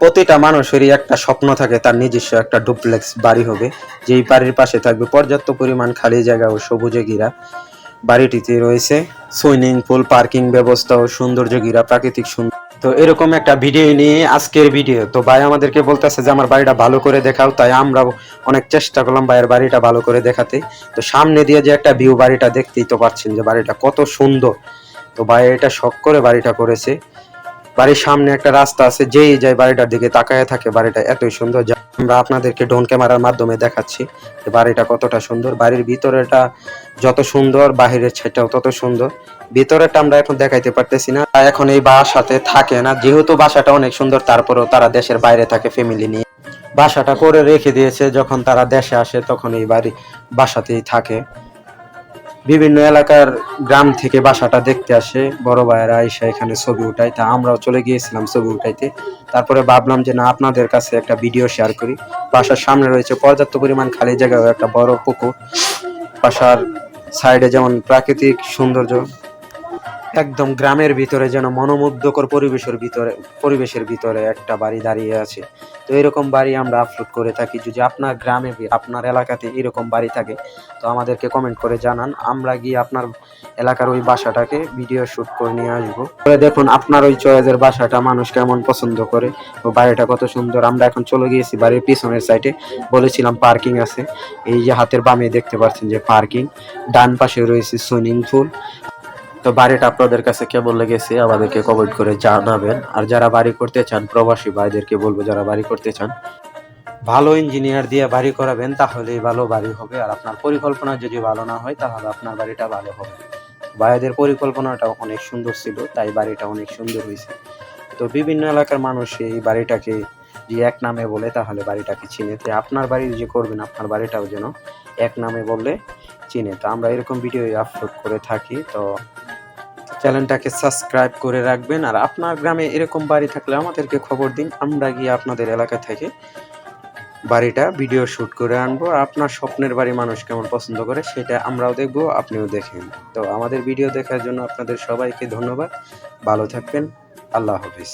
প্রতিটা মানুষেরই একটা স্বপ্ন থাকে, তার নিজস্ব একটা ডুপ্লেক্স বাড়ি হবে। যেই বাড়ির পাশে থাকবে পর্যাপ্ত পরিমাণ খালি জায়গা ও সবুজে ঘিরা। বাড়িটিতে রয়েছে সুইমিং পুল, পার্কিং ব্যবস্থা ও সৌন্দর্য ঘিরা, প্রাকৃতিক সুন্দর তো এরকম একটা ভিডিও নিয়ে আজকের ভিডিও। তো ভাই আমাদেরকে বলতেছে যে, আমার বাড়িটা ভালো করে দেখাও। তাই আমরা অনেক চেষ্টা করলাম ভাইয়ের বাড়িটা ভালো করে দেখাতে। তো সামনে দিয়ে যে একটা ভিউ বাড়িটা দেখতেই তো পাচ্ছেন যে, বাড়িটা কত সুন্দর। তো ভাই এটা শখ করে বাড়িটা করেছে। বাড়ির সামনে একটা রাস্তা আছে, যেই যায় বাড়িটার দিকে তাকায় থাকে বাড়িটা এতই সুন্দর। যা আমরা আপনাদেরকে ড্রোন ক্যামেরার মাধ্যমে দেখাচ্ছি যে বাড়িটা কতটা সুন্দর। বাড়ির ভিতরেটা যত সুন্দর, বাহিরের ছাইটাও তত সুন্দর। ভিতরেটা আমরা এখন দেখাইতে পারতেছি না। এখন এই বাসাতে থাকে না। যেহেতু বাসাটা অনেক সুন্দর, তারপরেও তারা দেশের বাইরে থাকে ফ্যামিলি নিয়ে। বাসাটা করে রেখে দিয়েছে। যখন তারা দেশে আসে, তখন এই বাড়ি বাসাতেই থাকে। বিভিন্ন এলাকার গ্রাম থেকে বাসাটা দেখতে আসে। বড় ভাইয়েরা এসে এখানে ছবি উঠায়। তা আমরাও চলে গিয়েছিলাম ছবি উঠাইতে। তারপরে ভাবলাম যে না, আপনাদের কাছে একটা ভিডিও শেয়ার করি। বাসার সামনে রয়েছে পর্যাপ্ত পরিমাণ খালি জায়গা একটা বড় পুকুর। বাসার সাইডে যেমন প্রাকৃতিক সৌন্দর্য একদম গ্রামের ভিতরে যেন মনোমুগ্ধকর পরিবেশের ভিতরে পরিবেশের ভিতরে একটা বাড়ি দাঁড়িয়ে আছে। তো এরকম বাড়ি আমরা আপলোড করে থাকি। যদি আপনার গ্রামে, আপনার এলাকাতে এরকম বাড়ি থাকে, তো আমাদেরকে কমেন্ট করে জানান। আমরা গিয়ে আপনার এলাকার ওই বাসাটাকে ভিডিও শুট করে নিয়ে আসব। দেখুন, আপনার ওই চয়েসের বাসাটা মানুষ কেমন পছন্দ করে, ও বাড়িটা কত সুন্দর। আমরা এখন চলে গিয়েছি বাড়ির পিছনের সাইডে বলেছিলাম পার্কিং আছে। এই যে হাতের বামে দেখতে পাচ্ছেন যে পার্কিং ডান পাশে রয়েছে সুইমিং পুল তো বাড়িটা আপনাদের কাছে কেমন লেগেছে আমাদেরকে কমেন্ট করে জানাবেন। আর যারা বাড়ি করতে চান, প্রবাসী ভাইদেরকে বলব যারা বাড়ি করতে চান, ভালো ইঞ্জিনিয়ার দিয়ে বাড়ি করাবেন, তাহলেই ভালো বাড়ি হবে। আর আপনার পরিকল্পনা যদি ভালো না হয়, তাহলে আপনার বাড়িটা ভালো হবে। ভাইদের পরিকল্পনাটা অনেক সুন্দর ছিল, তাই বাড়িটা অনেক সুন্দর হয়েছে। তো বিভিন্ন এলাকার মানুষ এই বাড়িটাকে যে এক নামে বলে, তাহলে বাড়িটাকে চিনে। তো আপনার বাড়ি যে করবেন, আপনার বাড়িটাও যেন এক নামে বললে চিনে। তো আমরা এরকম ভিডিও আপলোড করে থাকি, তো চ্যানেলটাকে সাবস্ক্রাইব করে রাখবেন। আর আপনার গ্রামে এরকম বাড়ি থাকলে আমাদেরকে খবর দিন। আমরা গিয়ে আপনাদের এলাকা থেকে বাড়িটা ভিডিও শ্যুট করে আনব। আর আপনার স্বপ্নের বাড়ি মানুষ কেমন পছন্দ করে সেটা আমরাও দেখব, আপনিও দেখেন তো আমাদের ভিডিও দেখার জন্য আপনাদের সবাইকে ধন্যবাদ। ভালো থাকবেন। আল্লাহ হাফিজ।